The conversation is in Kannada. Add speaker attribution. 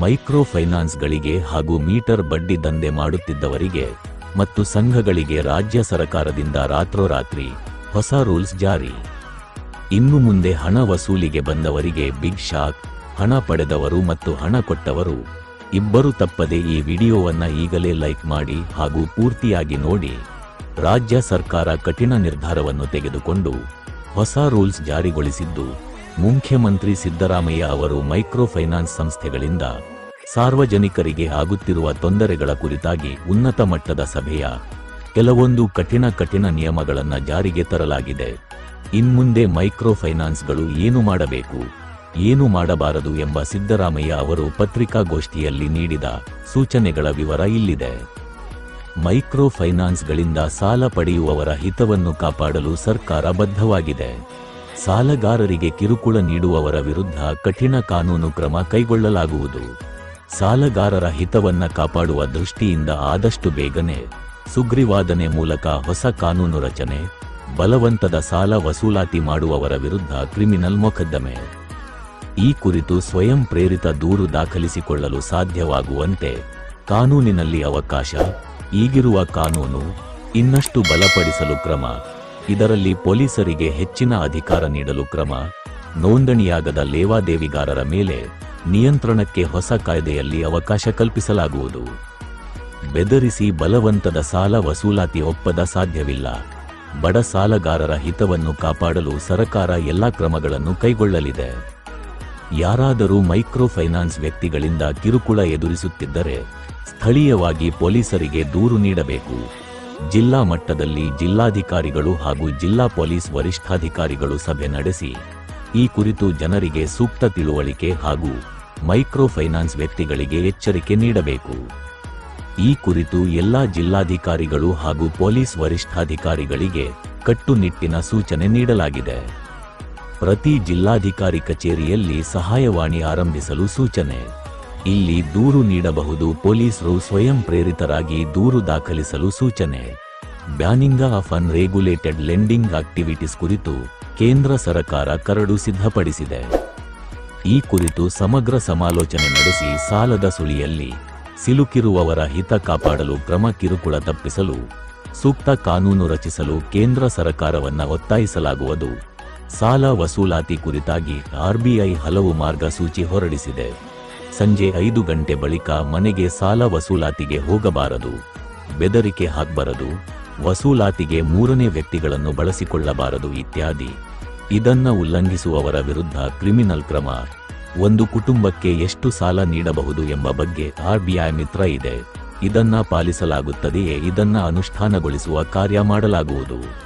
Speaker 1: ಮೈಕ್ರೋ ಫೈನಾನ್ಸ್ಗಳಿಗೆ ಹಾಗೂ ಮೀಟರ್ ಬಡ್ಡಿ ದಂಧೆ ಮಾಡುತ್ತಿದ್ದವರಿಗೆ ಮತ್ತು ಸಂಘಗಳಿಗೆ ರಾಜ್ಯ ಸರಕಾರದಿಂದ ರಾತ್ರೋರಾತ್ರಿ ಹೊಸ ರೂಲ್ಸ್ ಜಾರಿ. ಇನ್ನು ಮುಂದೆ ಹಣ ವಸೂಲಿಗೆ ಬಂದವರಿಗೆ ಬಿಗ್ ಶಾಕ್, ಹಣ ಪಡೆದವರು ಮತ್ತು ಹಣ ಕೊಟ್ಟವರು. ಇಬ್ಬರು ತಪ್ಪದೆ ಈ ವಿಡಿಯೋವನ್ನ ಈಗಲೇ ಲೈಕ್ ಮಾಡಿ ಹಾಗೂ ಪೂರ್ತಿಯಾಗಿ ನೋಡಿ. ರಾಜ್ಯ ಸರ್ಕಾರ ಕಠಿಣ ನಿರ್ಧಾರವನ್ನು ತೆಗೆದುಕೊಂಡು ಹೊಸ ರೂಲ್ಸ್ ಜಾರಿಗೊಳಿಸಿದ್ದು. ಮುಖ್ಯಮಂತ್ರಿ ಸಿದ್ದರಾಮಯ್ಯ ಅವರು ಮೈಕ್ರೋ ಫೈನಾನ್ಸ್ ಸಂಸ್ಥೆಗಳಿಂದ ಸಾರ್ವಜನಿಕರಿಗೆ ಆಗುತ್ತಿರುವ ತೊಂದರೆಗಳ ಕುರಿತಾಗಿ ಉನ್ನತ ಮಟ್ಟದ ಸಭೆಯ ಕೆಲವೊಂದು ಕಠಿಣ ಕಠಿಣ ನಿಯಮಗಳನ್ನು ಜಾರಿಗೆ ತರಲಾಗಿದೆ. ಇನ್ಮುಂದೆ ಮೈಕ್ರೋ ಫೈನಾನ್ಸ್ಗಳು ಏನು ಮಾಡಬೇಕು, ಏನು ಮಾಡಬಾರದು ಎಂಬ ಸಿದ್ದರಾಮಯ್ಯ ಅವರು ಪತ್ರಿಕಾಗೋಷ್ಠಿಯಲ್ಲಿ ನೀಡಿದ ಸೂಚನೆಗಳ ವಿವರ ಇಲ್ಲಿದೆ. ಮೈಕ್ರೋ ಫೈನಾನ್ಸ್ಗಳಿಂದ ಸಾಲ ಪಡೆಯುವವರ ಹಿತವನ್ನು ಕಾಪಾಡಲು ಸರ್ಕಾರ ಬದ್ಧವಾಗಿದೆ. ಸಾಲಗಾರರಿಗೆ ಕಿರುಕುಳ ನೀಡುವವರ ವಿರುದ್ಧ ಕಠಿಣ ಕಾನೂನು ಕ್ರಮ ಕೈಗೊಳ್ಳಲಾಗುವುದು. ಸಾಲಗಾರರ ಹಿತವನ್ನ ಕಾಪಾಡುವ ದೃಷ್ಟಿಯಿಂದ ಆದಷ್ಟು ಬೇಗನೆ ಸುಗ್ರೀವಾದನೆ ಮೂಲಕ ಹೊಸ ಕಾನೂನು ರಚನೆ, ಬಲವಂತದ ಸಾಲ ವಸೂಲಾತಿ ಮಾಡುವವರ ವಿರುದ್ಧ ಕ್ರಿಮಿನಲ್ ಮೊಕದ್ದಮೆ. ಈ ಕುರಿತು ಸ್ವಯಂ ಪ್ರೇರಿತ ದೂರು ದಾಖಲಿಸಿಕೊಳ್ಳಲು ಸಾಧ್ಯವಾಗುವಂತೆ ಕಾನೂನಿನಲ್ಲಿ ಅವಕಾಶ, ಈಗಿರುವ ಕಾನೂನು ಇನ್ನಷ್ಟು ಬಲಪಡಿಸಲು ಕ್ರಮ ಇದರಲ್ಲಿ ಪೊಲೀಸರಿಗೆ ಹೆಚ್ಚಿನ ಅಧಿಕಾರ ನೀಡಲು ಕ್ರಮ, ನೋಂದಣಿಯಾಗದ ಲೇವಾದೇವಿಗಾರರ ಮೇಲೆ ನಿಯಂತ್ರಣಕ್ಕೆ ಹೊಸ ಕಾಯ್ದೆಯಲ್ಲಿ ಅವಕಾಶ ಕಲ್ಪಿಸಲಾಗುವುದು. ಬೆದರಿಸಿ ಬಲವಂತದ ಸಾಲ ವಸೂಲಾತಿ ಒಪ್ಪದ ಸಾಧ್ಯವಿಲ್ಲ. ಬಡ ಸಾಲಗಾರರ ಹಿತವನ್ನು ಕಾಪಾಡಲು ಸರಕಾರ ಎಲ್ಲಾ ಕ್ರಮಗಳನ್ನು ಕೈಗೊಳ್ಳಲಿದೆ. ಯಾರಾದರೂ ಮೈಕ್ರೋ ಫೈನಾನ್ಸ್ ವ್ಯಕ್ತಿಗಳಿಂದ ಕಿರುಕುಳ ಎದುರಿಸುತ್ತಿದ್ದರೆ ಸ್ಥಳೀಯವಾಗಿ ಪೊಲೀಸರಿಗೆ ದೂರು ನೀಡಬೇಕು. ಜಿಲ್ಲಾ ಮಟ್ಟದಲ್ಲಿ ಜಿಲ್ಲಾಧಿಕಾರಿಗಳು ಹಾಗೂ ಜಿಲ್ಲಾ ಪೊಲೀಸ್ ವರಿಷ್ಠಾಧಿಕಾರಿಗಳು ಸಭೆ ನಡೆಸಿ, ಈ ಕುರಿತು ಜನರಿಗೆ ಸೂಕ್ತ ತಿಳುವಳಿಕೆ ಹಾಗೂ ಮೈಕ್ರೋ ಫೈನಾನ್ಸ್ ವ್ಯಕ್ತಿಗಳಿಗೆ ಎಚ್ಚರಿಕೆ ನೀಡಬೇಕು. ಈ ಕುರಿತು ಎಲ್ಲಾ ಜಿಲ್ಲಾಧಿಕಾರಿಗಳು ಹಾಗೂ ಪೊಲೀಸ್ ವರಿಷ್ಠಾಧಿಕಾರಿಗಳಿಗೆ ಕಟ್ಟುನಿಟ್ಟಿನ ಸೂಚನೆ ನೀಡಲಾಗಿದೆ. ಪ್ರತಿ ಜಿಲ್ಲಾಧಿಕಾರಿ ಕಚೇರಿಯಲ್ಲಿ ಸಹಾಯವಾಣಿ ಆರಂಭಿಸಲು ಸೂಚನೆ. ಇಲ್ಲಿ ದೂರು ನೀಡಬಹುದು ಪೊಲೀಸರು ಸ್ವಯಂ ಪ್ರೇರಿತರಾಗಿ ದೂರು ದಾಖಲಿಸಲು ಸೂಚನೆ. Banning of unregulated lending activities ಕುರಿತು ಕೇಂದ್ರ ಸರ್ಕಾರ ಕರಡು ಸಿದ್ಧಪಡಿಸಿದೆ. ಈ ಕುರಿತು ಸಮಗ್ರ ಸಮಾಲೋಚನೆ ನಡೆಸಿ ಸಾಲದ ಸುಳಿಯಲ್ಲಿ ಸಿಲುಕಿರುವವರ ಹಿತ ಕಾಪಾಡಲು ಕ್ರಮ ಕಿರುಕುಳ ತಪ್ಪಿಸಲು ಸೂಕ್ತ ಕಾನೂನು ರಚಿಸಲು ಕೇಂದ್ರ ಸರ್ಕಾರವನ್ನ ಒತ್ತಾಯಿಸಲಾಗುವುದು. ಸಾಲ ವಸೂಲಾತಿ ಕುರಿತಾಗಿ ಆರ್ಬಿಐ ಹಲವು ಮಾರ್ಗಸೂಚಿ ಹೊರಡಿಸಿದೆ. ಸಂಜೆ ಐದು ಗಂಟೆ ಬಳಿಕ ಮನೆಗೆ ಸಾಲ ವಸೂಲಾತಿಗೆ ಹೋಗಬಾರದು. ಬೆದರಿಕೆ ಹಾಕಬಾರದು. ವಸೂಲಾತಿಗೆ ಮೂರನೇ ವ್ಯಕ್ತಿಗಳನ್ನು ಬಳಸಿಕೊಳ್ಳಬಾರದು ಇತ್ಯಾದಿ. ಇದನ್ನ ಉಲ್ಲಂಘಿಸುವವರ ವಿರುದ್ಧ ಕ್ರಿಮಿನಲ್ ಕ್ರಮ. ಒಂದು ಕುಟುಂಬಕ್ಕೆ ಎಷ್ಟು ಸಾಲ ನೀಡಬಹುದು ಎಂಬ ಬಗ್ಗೆ ಆರ್ಬಿಐ ಮಿತ್ರ ಇದೆ. ಇದನ್ನ ಪಾಲಿಸಲಾಗುತ್ತದೆಯೇ ಇದನ್ನ ಅನುಷ್ಠಾನಗೊಳಿಸುವ ಕಾರ್ಯ ಮಾಡಲಾಗುವುದು.